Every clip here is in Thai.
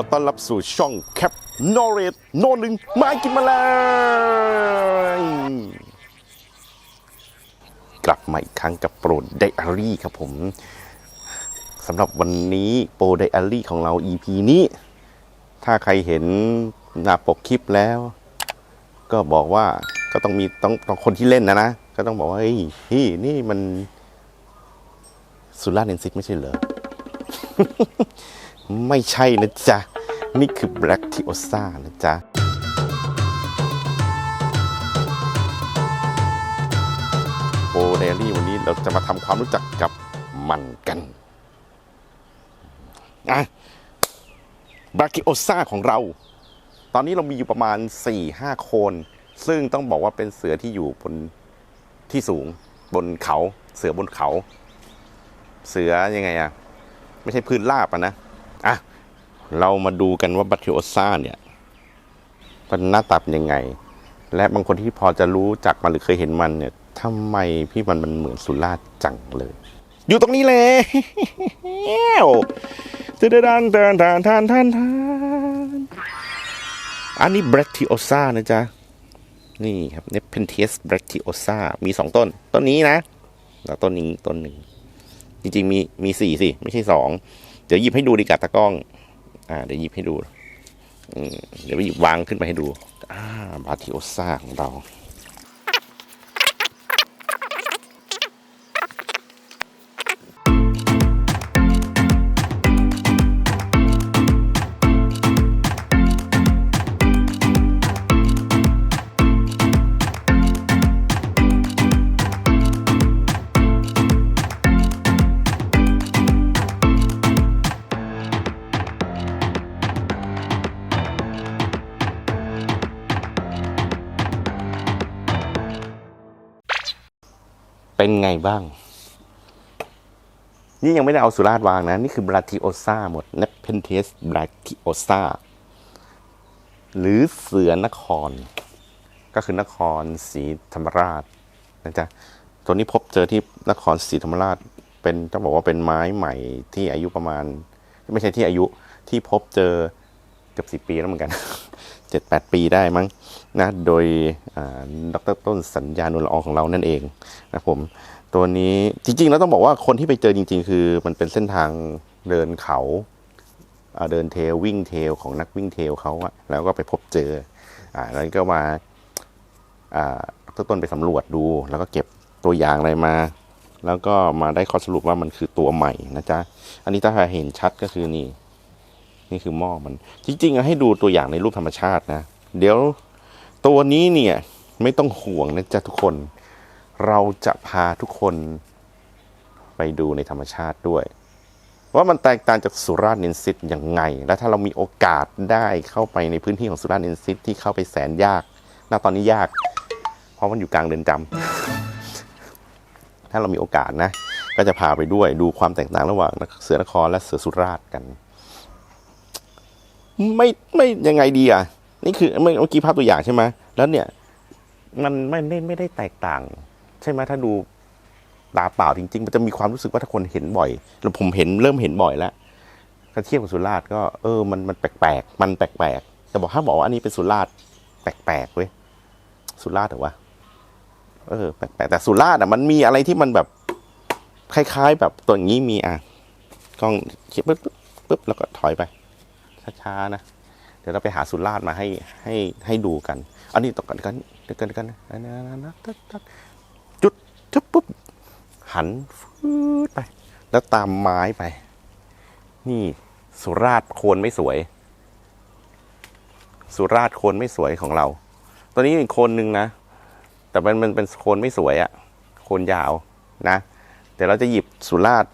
ขอต้อนรับสู่ช่องแคปโนเรตโนหนึ่งมากินมาแล้วกลับมาอีกครั้งกับโปรดไดอารี่ครับผมสำหรับวันนี้โปรไดอารี่ของเรา EP นี้ ถ้าใครเห็นหน้าปกคลิปแล้ว ก็บอกว่าก็ต้องมีต้องต้องคนที่เล่นนะนะ ก็ต้องบอกว่าเฮ้ยพี่นี่มันสุราเนนซิตไม่ใช่เหรอ ไม่ใช่นะจ๊ะ นี่คือ Black t i o s a นะจ๊ะโปรเดลี่วันนี้เราจะมาทำความรู้จักกับมันกันอะ Black t i o s a ของเรา ตอนนี้เรามีอยู่ประมาณ 4-5 โคน ซึ่งต้องบอกว่าเป็นเสือที่อยู่บนที่สูงบนเขา เสือบนเขา เสือยังไงอะไม่ใช่พื้นราบอะนะ อะ เรามาดูกันว่าบัตริโอซ่าเนี่ยมันหน้าตาเป็นยังไง และบางคนที่พอจะรู้จักมันหรือเคยเห็นมันเนี่ยทำไมพี่มันมันเหมือนสุราจังเลย อยู่ตรงนี้เลยเดินเดินเดินเดินเดินเดินเดินอันนี้บรติโอซ่านะจ๊ะ นี่ครับเนปเพนเทสบรติโอซ่ามีสองต้น ต้นนี้นะ แล้วต้นนี้ต้นหนึ่ง จริงๆมีมีสี่สิ ไม่ใช่สอง เดี๋ยวหยิบให้ดูดีกว่าตากล้อง อ่า เดี๋ยวหยิบให้ดูเดี๋ยวไปหยิบวางขึ้นมาให้ดู อ่าบาติโอซ่าของเรา เป็นไงบ้าง นี่ยังไม่ได้เอาสุราษฎร์วางนะ นี่คือบราติโอซาหมดเนปเพนเทสบราติโอซาหรือเสือนคร ก็คือนครศรีธรรมราชนะจ๊ะตัวนี้พบเจอที่นครศรีธรรมราชเป็นต้องบอกว่าเป็นไม้ใหม่ที่อายุประมาณ ไม่ใช่ที่อายุที่พบเจอเกือบสิปีแล้วเหมือนกัน เจ็ดแปดปีได้มั้งนะโดยดรต้นสัญญานุลอองของเรานั่นเองนะผมตัวนี้จริงๆแล้วต้องบอกว่าคนที่ไปเจอจริง ๆ คือมันเป็นเส้นทางเดินเขาเดินเทลวิ่งเทลของนักวิ่งเทลเขาอะแล้วก็ไปพบเจออ่าแล้วก็มาอ่าดรต้นไปสำรวจดู แล้วก็เก็บตัวอย่างอะไรมา แล้วก็มาได้ข้อสรุปว่ามันคือตัวใหม่นะจ๊ะ อันนี้ถ้าเห็นชัดก็คือนี่ นี่คือหม้อมัน จริงๆให้ดูตัวอย่างในรูปธรรมชาตินะ เดี๋ยวตัวนี้เนี่ยไม่ต้องห่วงนะจ๊ะทุกคน เราจะพาทุกคนไปดูในธรรมชาติด้วย ว่ามันแตกต่างจากสุราษฎร์เนนซิตยังไง และถ้าเรามีโอกาสได้เข้าไปในพื้นที่ของสุราษฎร์เนนซิตที่เข้าไปแสนยากณตอนนี้ยาก เพราะมันอยู่กลางเรือนจำถ้าเรามีโอกาสนะ ก็จะพาไปด้วยดูความแตกต่างระหว่างเสือนครและเสือสุราษฎร์กัน ไม่ไม่ยังไงดีอะ นี่คือเมื่อกี้ภาพตัวอย่างใช่ไหมแล้วเนี่ย มันไม่ไม่ไม่ได้แตกต่าง ใช่ไหมถ้าดูตาเปล่าจริง ๆ มันจะมีความรู้สึกว่าถ้าคนเห็นบ่อยแล้วผมเห็นเริ่มเห็นบ่อยแล้วถ้าเทียบกับสุราษฎร์ก็เออมันมันแปลกๆมันแปลกๆแต่บอกถ้าบอกว่าอันนี้เป็นสุราษฎร์แปลกๆเว้ยสุราษฎร์เหรอวะเออแปลกๆแต่สุราษฎร์อะมันมีอะไรที่มันแบบคล้าย ๆ แบบตัวอย่างนี้มีอะกล้องเขียบปุ๊บปุ๊บแล้วก็ถอยไป ช้าๆนะ เดี๋ยวเราไปหาสุราษฎร์มาให้ให้ให้ดูกัน อันนี้ตกกันกันเดี๋ยวกันกันนะจุดจุดปุ๊บหันฟืดไป แล้วตามไม้ไป นี่สุราษฎร์โคนไม่สวย สุราษฎร์โคนไม่สวยของเรา ตอนนี้อีกโคนหนึ่งนะ แต่มันมันเป็นโคนไม่สวยอะโคนยาวนะเดี๋ยวเราจะหยิบสุราษฎร์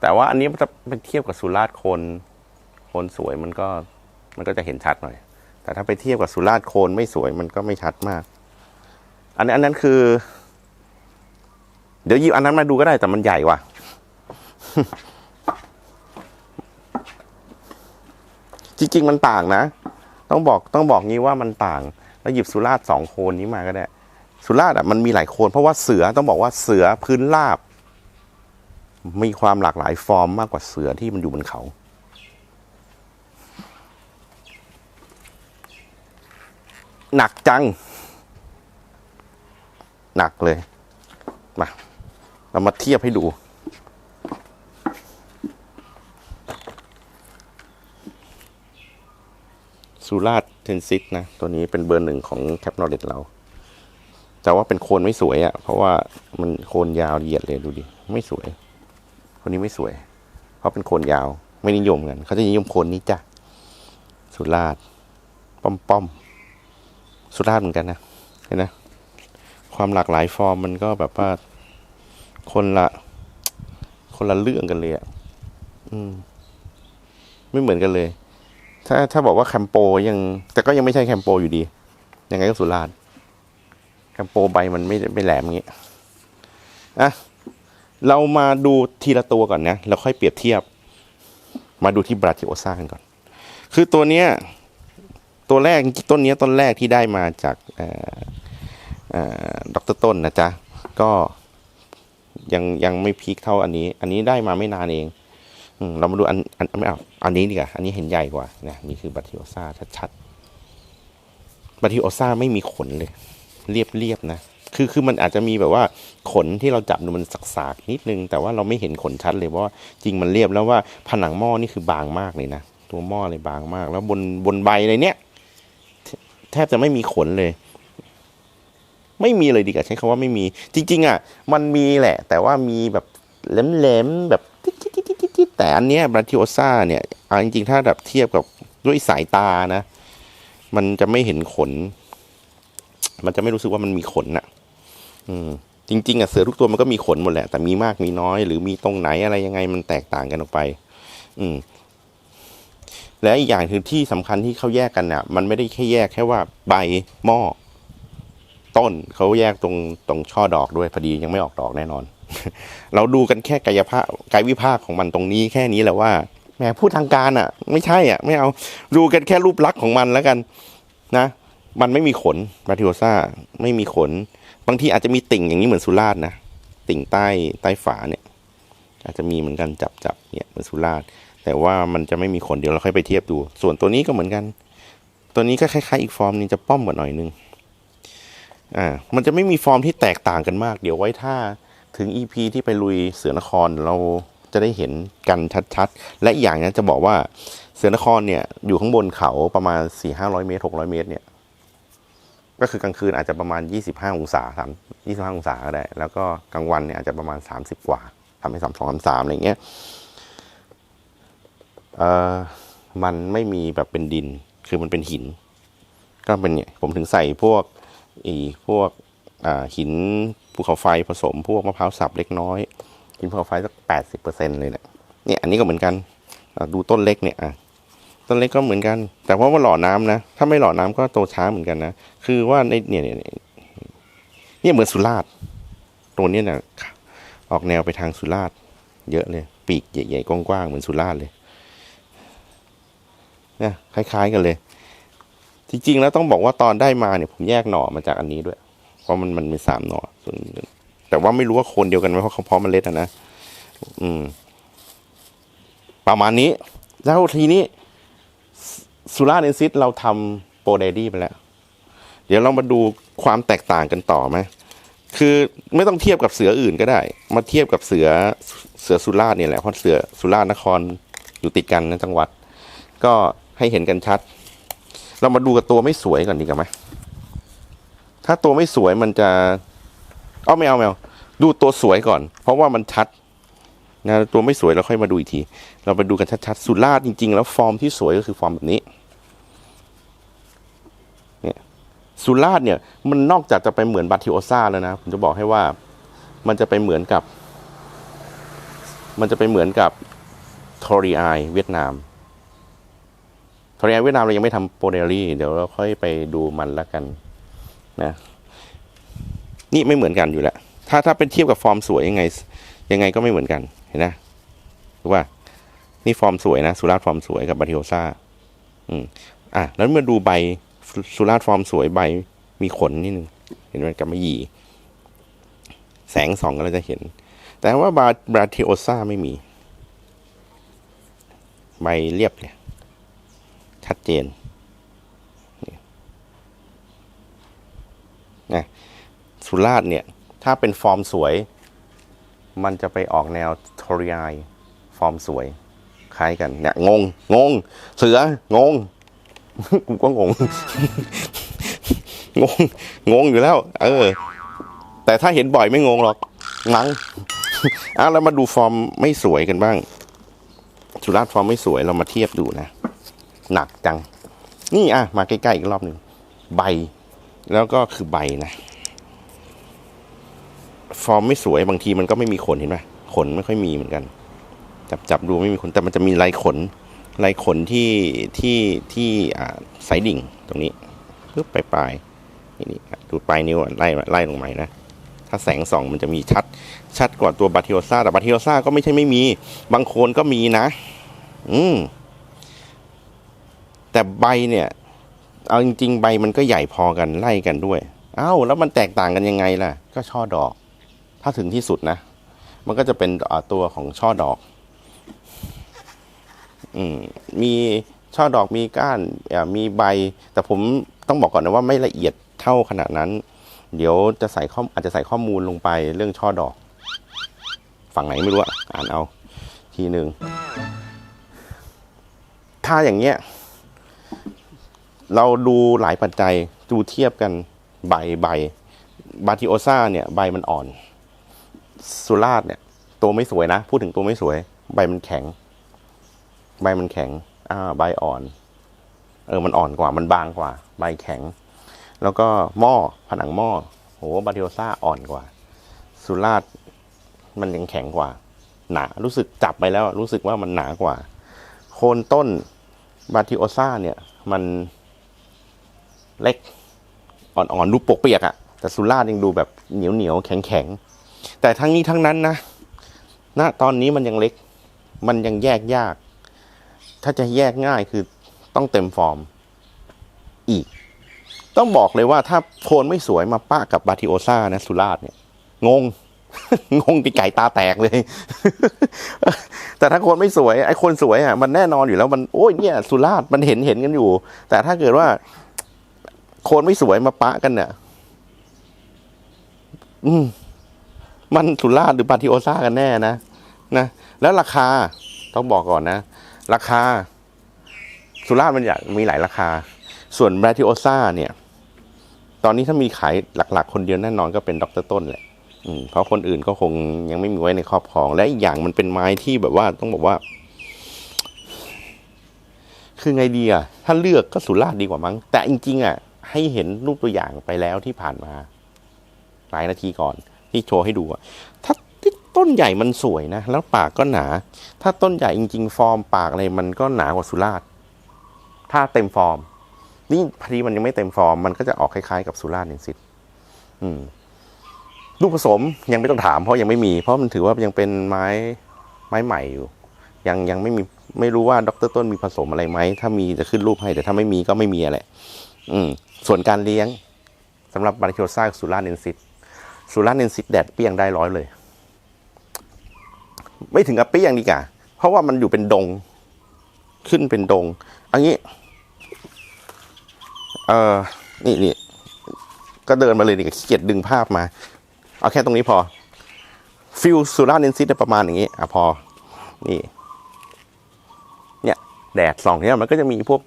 แต่ว่าอันนี้ถ้าไปเทียบกับสุราษฎร์โคนโคนสวยมันก็มันก็จะเห็นชัดหน่อย แต่ถ้าไปเทียบกับสุราษฎร์โคนไม่สวยมันก็ไม่ชัดมาก อันนั้นอันนั้นคือ เดี๋ยวยิบอันนั้นมาดูก็ได้แต่มันใหญ่ว่ะ จริง ๆ มันต่างนะ ต้องบอกต้องบอกงี้ว่ามันต่าง แล้วหยิบสุราษฎร์สองโคนนี้มาก็ได้ สุราษฎร์อะมันมีหลายโคนเพราะว่าเสือต้องบอกว่าเสือพื้นราบ มีความหลากหลายฟอร์มมากกว่าเสือที่มันอยู่บนเขา หนักจัง หนักเลย มา เรามาเทียบให้ดูสุราเทนซิสนะ ตัวนี้เป็นเบอร์หนึ่งของแคปนอร์เดเราแต่ว่าเป็นโคนไม่สวยอะ่ะ เพราะว่ามันโคนยาวเหยียดเลยดูดิ ไม่สวย คนนี้ไม่สวย เพราะเป็นโคนยาว ไม่นิยมกัน เขาจะนิยมโคนนี้จ้ะ สุราษฎร์ป้อมป้อมๆสุราษฎร์เหมือนกันนะ เห็นนะความหลากหลายฟอร์มมันก็แบบว่า คนละ คนละเรื่องกันเลยอะ่ะ อืม ไม่เหมือนกันเลย ถ้าถ้าบอกว่าแคมโปยัง แต่ก็ยังไม่ใช่แคมโปอยู่ดี ยังไงก็สุราษฎร์แคมโปใบมันไม่ไม่แหลมอย่างเงี้อะ เรามาดูทีละตัวก่อนนะแล้วค่อยเปรียบเทียบ มาดูที่บราติโอซากันก่อน คือตัวเนี้ยตัวแรกต้นเนี้ยต้นแรกที่ได้มาจากเอ่อเอ่อดรต้นนะจ๊ะ ก็ยังยังไม่พีคเท่าอันนี้ อันนี้ได้มาไม่นานเองอเรามาดูอันอันไม่เอาอันนี้ดีกว่าอันนี้เห็นใหญ่กว่านะนี่คือบาติโอซาชัดๆบาติโอซาไม่มีขนเลย เรียบๆนะ คือคือมันอาจจะมีแบบว่าขนที่เราจับดูมันสากๆนิดนึง แต่ว่าเราไม่เห็นขนชัดเลยเพราะว่าจริงมันเรียบแล้วว่าผนังหม้อนี่คือบางมากเลยนะตัวหม้อเลยบางมาก แล้วบนบนใบเลยเนี้ยแทบจะไม่มีขนเลย ไม่มีเลยดีกว่าใช้คำว่าไม่มี จริง ๆ อะ มันมีแหละ แต่ว่ามีแบบแหลมๆแบบติ๊ดแต่อันเนี้ยบราติโอซาเนี่ยเอาจริงๆถ้าแบบเทียบกับด้วยสายตานะ มันจะไม่เห็นขน มันจะไม่รู้สึกว่ามันมีขนน่ะ อืมจริงๆอะเสือทุกตัวมันก็มีขนหมดแหละแต่มีมากมีน้อย หรือมีตรงไหนอะไรยังไงมันแตกต่างกันออกไป อืม และอีกอย่างคือที่สำคัญที่เขาแยกกันเนี่ยมันไม่ได้แค่แยกแค่ว่าใบหม้อต้นเขาแยกตรงตรงช่อดอกด้วยพอดียังไม่ออกดอกแน่นอน เราดูกันแค่กายภาพกายวิภาคของมันตรงนี้แค่นี้แหละว่าแหมพูดทางการอะ ไม่ใช่อะ ไม่เอาดูกันแค่รูปลักษณ์ของมันแล้วกัน นะ มันไม่มีขนบาติโอซ่าไม่มีขน บางทีอาจจะมีติ่งอย่างนี้เหมือนสุราษฎร์นะ ติ่งใต้ใต้ฝาเนี่ย อาจจะมีเหมือนกันจับจับเนี่ยเหมือนสุราษฎร์แต่ว่ามันจะไม่มีขนเดี๋ยวเราค่อยไปเทียบดู ส่วนตัวนี้ก็เหมือนกัน ตัวนี้ก็คล้ายๆอีกฟอร์มนึงจะป้อมกว่าหน่อยนึงอ่ามันจะไม่มีฟอร์มที่แตกต่างกันมาก เดี๋ยวไว้ถ้าถึง EP ที่ไปลุยเสือนครเราจะได้เห็นกันชัดๆ และอีกอย่างนะจะบอกว่าเสือนครเนี่ยอยู่ข้างบนเขาประมาณสี่ห้าร้อยเมตรหกร้อยเมตรเนี่ย ก็คือกลางคืนอาจจะประมาณยี่สิบห้าองศาสามยี่สิบห้าองศาก็ได้ แล้วก็กลางวันเนี่ยอาจจะประมาณสามสิบกว่าทำให้สามสองสามสามอะไรเงี้ยเอ่อมันไม่มีแบบเป็นดิน คือมันเป็นหิน ก็เป็นเนี่ยผมถึงใส่พวกอีพวกอ่าหินภูเขาไฟผสมพวกมะพร้าวสับเล็กน้อยหินภูเขาไฟสักแปดสิบเปอร์เซ็นต์เลยเนี่ยเนี่ยอันนี้ก็เหมือนกันดูต้นเล็กเนี่ยอะ ต้นเล็กก็เหมือนกัน แต่ว่าะว่าหล่อน้ำนะ ถ้าไม่หล่อน้ำก็โตช้าเหมือนกันนะ คือว่าในเนี่ยเนี่ยเนี่ยเนี่ยเหมือนสุราษฎร์ตัวเนี้ยนะออกแนวไปทางสุราษฎร์เยอะเลย ปีกใหญ่ๆกว้างๆเหมือนสุราษฎร์เลยเนี่ยคล้าย ๆ กันเลย จริงๆแล้วต้องบอกว่าตอนได้มาเนี่ย ผมแยกหน่อมาจากอันนี้ด้วย เพราะมันมันมีสามหน่อส่วนแต่ว่าไม่รู้ว่าคนเดียวกันไหมเพราะเขาพาะเมมาเล็ดอะนะ อืม ประมาณนี้ แล้วทีนี้ สุราเนซิสเราทำโปรเดดี้ไปแล้ว เดี๋ยวเรามาดูความแตกต่างกันต่อไหมคือไม่ต้องเทียบกับเสืออื่นก็ได้ มาเทียบกับเสือเสือสุราเนี่ยแหละเพราะเสือสุรานครอยู่ติดกันในจังหวัด ก็ให้เห็นกันชัด เรามาดูกับตัวไม่สวยก่อนดีกว่าไหมถ้าตัวไม่สวยมันจะเอาไม่เอาไม่เอาดูตัวสวยก่อน เพราะว่ามันชัดนะตัวไม่สวยเราค่อยมาดูอีกที เราไปดูกันชัดๆสุราจริง ๆ แล้วฟอร์มที่สวยก็คือฟอร์มแบบนี้ เนี่ย สุราษฎร์เนี่ยมันนอกจากจะไปเหมือนบาติโอซาแล้วนะ ผมจะบอกให้ว่ามันจะไปเหมือนกับ มันจะไปเหมือนกับทอรีไอเวียดนามทอรีไอเวียดนามเรายังไม่ทำโปรเดลี่ เดี๋ยวเราค่อยไปดูมันแล้วกันนะนี่ไม่เหมือนกันอยู่แล้ว ถ้าถ้าเป็นเทียบกับฟอร์มสวยยังไง ยังไงก็ไม่เหมือนกันเห็นนะรู้ว่า นี่ฟอร์มสวยนะสุราษฎร์ฟอร์มสวยกับบาติโอซาอืมอะแล้วเมื่อดูใบ สุราษฎร์ฟอร์มสวยใบมีขนนิดนึงเห็นไหมกับมะหยี่แสงส่องก็เราจะเห็น แต่ว่าบาบราทิโอซาไม่มี ใบเรียบเลยชัดเจนนี่นะสุราษเนี่ย ถ้าเป็นฟอร์มสวย มันจะไปออกแนวทอริไอฟอร์มสวย คล้ายกันเนี่ยงง งง เสืองง กูก็งง งง งงอยู่แล้ว เออ แต่ถ้าเห็นบ่อยไม่งงหรอก มั้งอะเรามาดูฟอร์มไม่สวยกันบ้าง สุราษฎร์ฟอร์มไม่สวยเรามาเทียบดูนะ หนักจัง นี่อะ มาใกล้ๆอีกรอบหนึ่ง ใบ แล้วก็คือใบนะ ฟอร์มไม่สวยบางทีมันก็ไม่มีขนเห็นไหมขนไม่ค่อยมีเหมือนกัน จับจับดูไม่มีขนแต่มันจะมีลายขน ลายขนที่ที่ที่อ่าสายดิ่งตรงนี้ปึ๊บปลายปลายนี่นี่ดูปลายนิ้วไล่ไล่ลงมานะ ถ้าแสงส่องมันจะมีชัด ชัดกว่าตัวบาติโอซาแต่บาติโอซาก็ไม่ใช่ไม่มี บางโคนก็มีนะ อืมแต่ใบเนี่ย เอาจริง ๆ ใบมันก็ใหญ่พอกันไล่กันด้วย เอ้า แล้วมันแตกต่างกันยังไงล่ะ ก็ช่อดอก ถ้าถึงที่สุดนะ มันก็จะเป็นตัวของช่อดอก มมีช่อดอกมีก้านมีใบ แต่ผมต้องบอกก่อนนะว่าไม่ละเอียดเท่าขนาดนั้น เดี๋ยวจะใส่ข้ออาจจะใส่ข้อมูลลงไปเรื่องช่อดอก ฝั่งไหนไม่รู้อะอ่านเอา ทีหนึ่งถ้าอย่างเงี้ย เราดูหลายปัจจัยดูเทียบกันใบใบบาติโอซาเนี่ยใบมันอ่อนสุราษฎร์เนี่ย ตัวไม่สวยนะ พูดถึงตัวไม่สวย ใบมันแข็ง ใบมันแข็ง อ่า ใบอ่อน เออ มันอ่อนกว่า มันบางกว่า ใบแข็ง แล้วก็หม้อ ผนังหม้อ โห บาติโอซาอ่อนกว่า สุราต์มันยังแข็งกว่า หนา รู้สึกจับไปแล้ว รู้สึกว่ามันหนากว่า โคนต้นบาติโอซาเนี่ย มันเล็ก อ่อนๆดูปกเปียกอะแต่สุราต์ยังดูแบบเหนียวเหนียวแข็งแข็งแต่ทั้งนี้ทั้งนั้นนะณตอนนี้มันยังเล็ก มันยังแยกยาก ถ้าจะแยกง่ายคือต้องเต็มฟอร์มอีก ต้องบอกเลยว่าถ้าโคนไม่สวยมาป้ากับบาติโอซ่านะสุราษฎร์เนี่ย งง งงปีไก่ตาแตกเลย แต่ถ้าคนไม่สวย ไอ้คนสวยอะมันแน่นอนอยู่แล้วมันโอ้ยเนี่ย สุราษฎร์มันเห็นเห็นกันอยู่ แต่ถ้าเกิดว่า คนไม่สวยมาปะกันเนี่ยอืม มันสุราษฎร์หรือปาติโอซ่ากันแน่นะนะแล้วราคาต้องบอกก่อนนะ ราคา สุราษฎร์มันอยากมีหลายราคา ส่วนแบราติโอซ่าเนี่ย ตอนนี้ถ้ามีขายหลัก ๆ คนเดียวแน่นอนก็เป็นดรต้นแหละเพราะคนอื่นก็คงยังไม่มีไว้ในครอบครอง และอีกอย่างมันเป็นไม้ที่แบบว่าต้องบอกว่า คือไงดีอะถ้าเลือกก็สุราษฎร์ดีกว่ามั้ง แต่จริง ๆอะให้เห็นรูปตัวอย่างไปแล้วที่ผ่านมา หลายนาทีก่อน ที่โชว์ให้ดูอะถ้า ต้นใหญ่มันสวยนะ แล้วปากก็หนา ถ้าต้นใหญ่จริง ๆ ฟอร์มปากอะไรมันก็หนากว่าสุราษฎร์ถ้าเต็มฟอร์ม นี่พอดีมันยังไม่เต็มฟอร์ม มันก็จะออกคล้ายๆ กับสุราษฎร์นิสิตอืมลูกผสมยังไม่ต้องถามเพราะยังไม่มี เพราะมันถือว่ายังเป็นไม้ไม้ใหม่อยู่ ยังยังไม่มีไม่รู้ว่าดรต้นมีผสมอะไรไหม ถ้ามีจะขึ้นรูปให้ แต่ถ้าไม่มีก็ไม่มีอะไรอืม ส่วนการเลี้ยงสำหรับบาริโคซ่าสุราเนนซิตสุราเนนซิตแดดเปี้ยงได้ร้อยเลย ไม่ถึงกับเปี้ยงดีกว่าเพราะว่ามันอยู่เป็นดง ขึ้นเป็นดง อันนี้ เออนี่นี่ก็เดินมาเลยนี่ขี้เกียจดึงภาพมา เอาแค่ตรงนี้พอ ฟิลสุราเนนซิตประมาณอย่างนี้ อะพอ นี่ เนี่ย แดดส่องเนี่ยมันก็จะมีพวก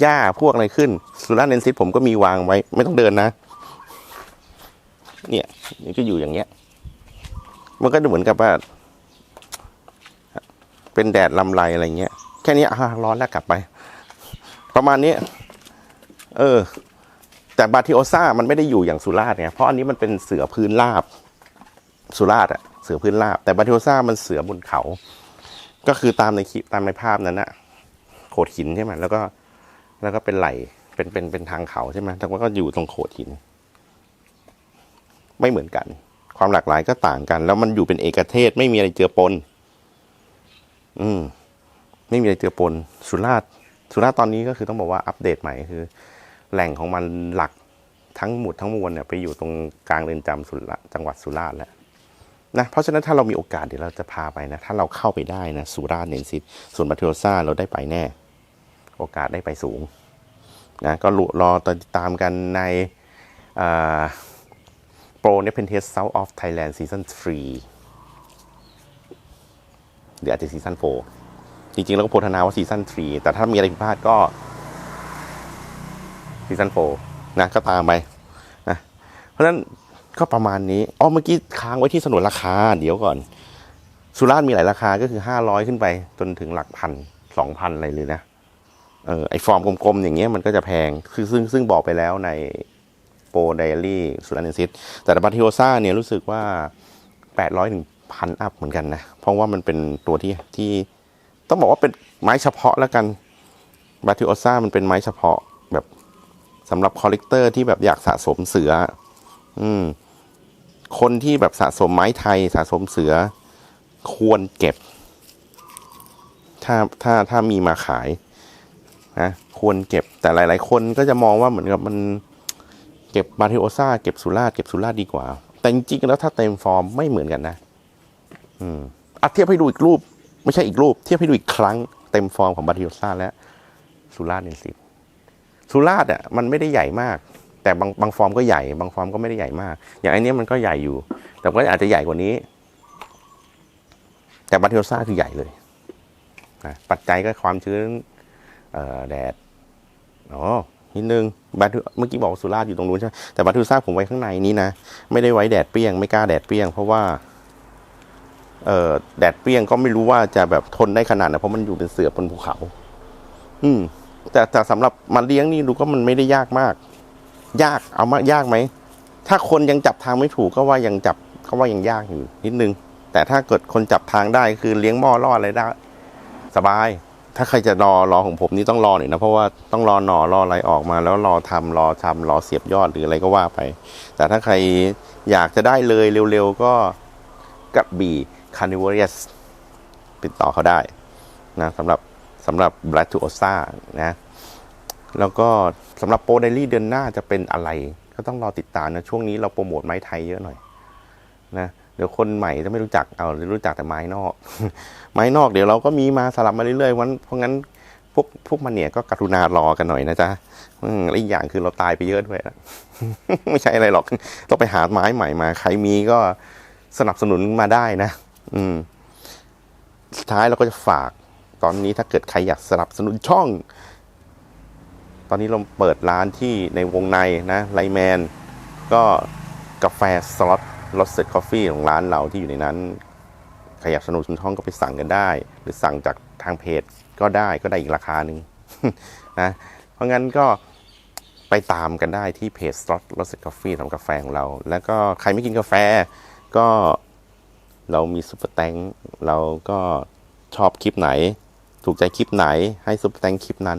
หญ้าพวกอะไรขึ้นสุราเนนซิตผมก็มีวางไว้ ไม่ต้องเดินนะ เนี่ยมันก็อยู่อย่างเงี้ย มันก็เหมือนกับว่า เป็นแดดลำไรอะไรเงี้ย แค่นี้อะร้อนแล้วกลับไป ประมาณนี้ เออ แต่บาติโอซ่ามันไม่ได้อยู่อย่างสุราษฎร์เนี่ยเพราะอันนี้มันเป็นเสือพื้นราบ สุราษฎร์อะเสือพื้นราบ แต่บาติโอซ่ามันเสือบนเขา ก็คือตามในคลิปตามในภาพนั้นอะโขดหินใช่ไหมแล้วก็แล้วก็เป็นไหลเป็นเป็นเป็นทางเขาใช่ไหมแต่ว่าก็อยู่ตรงโขดหิน ไม่เหมือนกัน ความหลากหลายก็ต่างกัน แล้วมันอยู่เป็นเอกเทศไม่มีอะไรเจือปน อืมไม่มีอะไรเจือปนสุราษฎร์สุราษฎร์ตอนนี้ก็คือต้องบอกว่าอัปเดตใหม่คือ แหล่งของมันหลักทั้งหมดทั้งมวลเนี่ยไปอยู่ตรงกลางเรือนจำสุราจังหวัดสุราษฎร์แล้วนะเพราะฉะนั้นถ้าเรามีโอกาสเดี๋ยวเราจะพาไปนะ ถ้าเราเข้าไปได้นะสุราษฎร์เนนซิตส่วนบัตเทโอซ่าเราได้ไปแน่ โอกาสได้ไปสูงนะก็รอติดตามกันในโปรเนเพนเทส South of Thailand Season 3 หรืออาจจะซีซั่น4จริงๆแล้วก็โพธนาว่าซีซั่น3แต่ถ้ามีอะไรผิดพลาดก็ซีซั่น4นะก็ตามไปนะเพราะฉะนั้นก็ประมาณนี้อ๋อเมื่อกี้ค้างไว้ที่สนุนราคา เดี๋ยวก่อน สุราษฎร์มีหลายราคาก็คือ500ขึ้นไป จนถึงหลักพันสองพันอะไรเลยนะเออไอฟอร์มกลมๆ อย่างเงี้ยมันก็จะแพงคือซึ่งซึ่งบอกไปแล้วในโปรไดอารี่สุราษฎร์เนซิตแต่บัตทิโอซ่าเนี่ยรู้สึกว่า800ถึง พันอัพเหมือนกันนะ เพราะว่ามันเป็นตัวที่ที่ต้องบอกว่าเป็นไม้เฉพาะแล้วกันบัตทิโอซ่ามันเป็นไม้เฉพาะแบบสำหรับคอลเลกเตอร์ที่แบบอยากสะสมเสือ อืม คนที่แบบสะสมไม้ไทยสะสมเสือ ควรเก็บ ถ้าถ้าถ้ามีมาขายนะควรเก็บแต่หลาย ๆ คนก็จะมองว่าเหมือนกับมันเก็บบาทิโอซ่าเก็บสุราเก็บสุราดีกว่า แต่จริงๆแล้วถ้าเต็มฟอร์มไม่เหมือนกันนะ อืมอะเทียบให้ดูอีกรูป ไม่ใช่อีกรูป เทียบให้ดูอีกครั้งเต็มฟอร์มของบาทิโอซ่าและสุราษฎร์เนี่ยสิสุราษฎร์อะมันไม่ได้ใหญ่มาก แต่บางบางฟอร์มก็ใหญ่ บางฟอร์มก็ไม่ได้ใหญ่มาก อย่างไอันนี้มันก็ใหญ่อยู่ แต่ก็อาจจะใหญ่กว่านี้ แต่บาทิโอซ่าคือใหญ่เลยนะปัจจัยก็ความชื้นแดดอ๋อนิดนึงบาทูเมื่อกี้บอกสุราษฎร์อยู่ตรงนู้นใช่ไหมแต่บาทูซ่าผมไว้ข้างในนี้นะ ไม่ได้ไว้แดดเปรี้ยง ไม่กล้าแดดเปรี้ยง เพราะว่า แดดเปรี้ยงก็ไม่รู้ว่าจะแบบทนได้ขนาดไหนเพราะมันอยู่เป็นเสือบนภูเขา อืม แต่แต่สำหรับมาเลี้ยงนี่ดูก็มันไม่ได้ยากมาก ยากเอามายากไหมถ้าคนยังจับทางไม่ถูกก็ว่ายังจับเขาว่ายังยากอยู่นิดนึง แต่ถ้าเกิดคนจับทางได้คือเลี้ยงหม้อล่ออะไรได้ สบาย ถ้าใครจะรอรอของผมนี่ต้องรอหน่อยนะเพราะว่าต้องรอหน่อรออะไรออกมา แล้วรอทำรอทำรอเสียบยอดหรืออะไรก็ว่าไป แต่ถ้าใครอยากจะได้เลยเร็วๆก็กับบี คานิวเรียสติดต่อเขาได้นะสำหรับสำหรับแบล็ t ูโอซ่านะ แล้วก็สำหรับโปรไดลี่เดือนหน้าจะเป็นอะไร ก็ต้องรอติดตามนะ ช่วงนี้เราโปรโมทไม้ไทยเยอะหน่อยนะเดี๋ยวคนใหม่จะไม่รู้จักเอารู้จักแต่ไม้นอก ไม้นอกเดี๋ยวเราก็มีมาสลับมาเรื่อยๆวันเพราะงั้นพวกพวกมันเนี่ยก็กรุณารอกันหน่อยนะจ๊ะอืมและอีกอย่างคือเราตายไปเยอะด้วยไม่ใช่อะไรหรอก ต้องไปหาไม้ใหม่มา ใครมีก็สนับสนุนมาได้นะ อืมสุดท้ายเราก็จะฝากตอนนี้ถ้าเกิดใครอยากสนับสนุนช่อง ตอนนี้เราเปิดร้านที่ในวงในนะไลแมน ก็กาแฟสล็อตรสเซ็ตคอฟฟี่ของร้านเราที่อยู่ในนั้นใครอยากสนับสนุนช่องก็ไปสั่งกันได้ หรือสั่งจากทางเพจก็ได้ก็ได้อีกราคาหนึ่งนะ เพราะงั้นก็ไปตามกันได้ที่เพจ Slot r o a s t e d Coffee ทำกาแฟของเรา แล้วก็ใครไม่กินกาแฟก็ เรามีซุปเปอร์แตงเราก็ชอบคลิปไหน ถูกใจคลิปไหนให้ซุปเปอร์แตงคลิปนั้น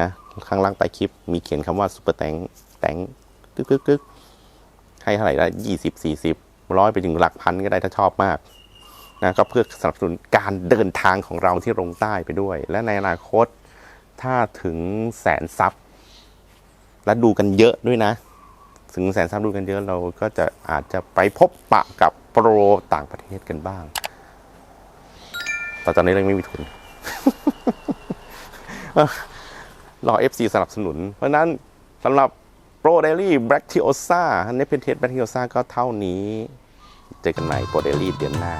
นะข้างล่างใต้คลิปมีเขียนคำว่าซุปเปอร์แตงแตงกึกกึกกึกให้เท่าไหร่ละยี่สิบสี่สิบร้อยไปถึงหลักพันก็ได้ถ้าชอบมากนะก็เพื่อสนับสนุนการเดินทางของเราที่ลงใต้ไปด้วย และในอนาคตถ้าถึงแสนซับและดูกันเยอะด้วยนะ ถึงแสนซับดูกันเยอะเราก็จะอาจจะไปพบปะกับ โปรต่างประเทศกันบ้างแต่ตอนนี้เรายังไม่มีทุนรอ FC สนับสนุน เพราะนั้นสำหรับโปรเดลี่แบล็กทิโอซ่าเนเพนเทสแบล็กทิโอซ่าก็เท่านี้ เจอกันใหม่โปรเดลี่เดือนหน้า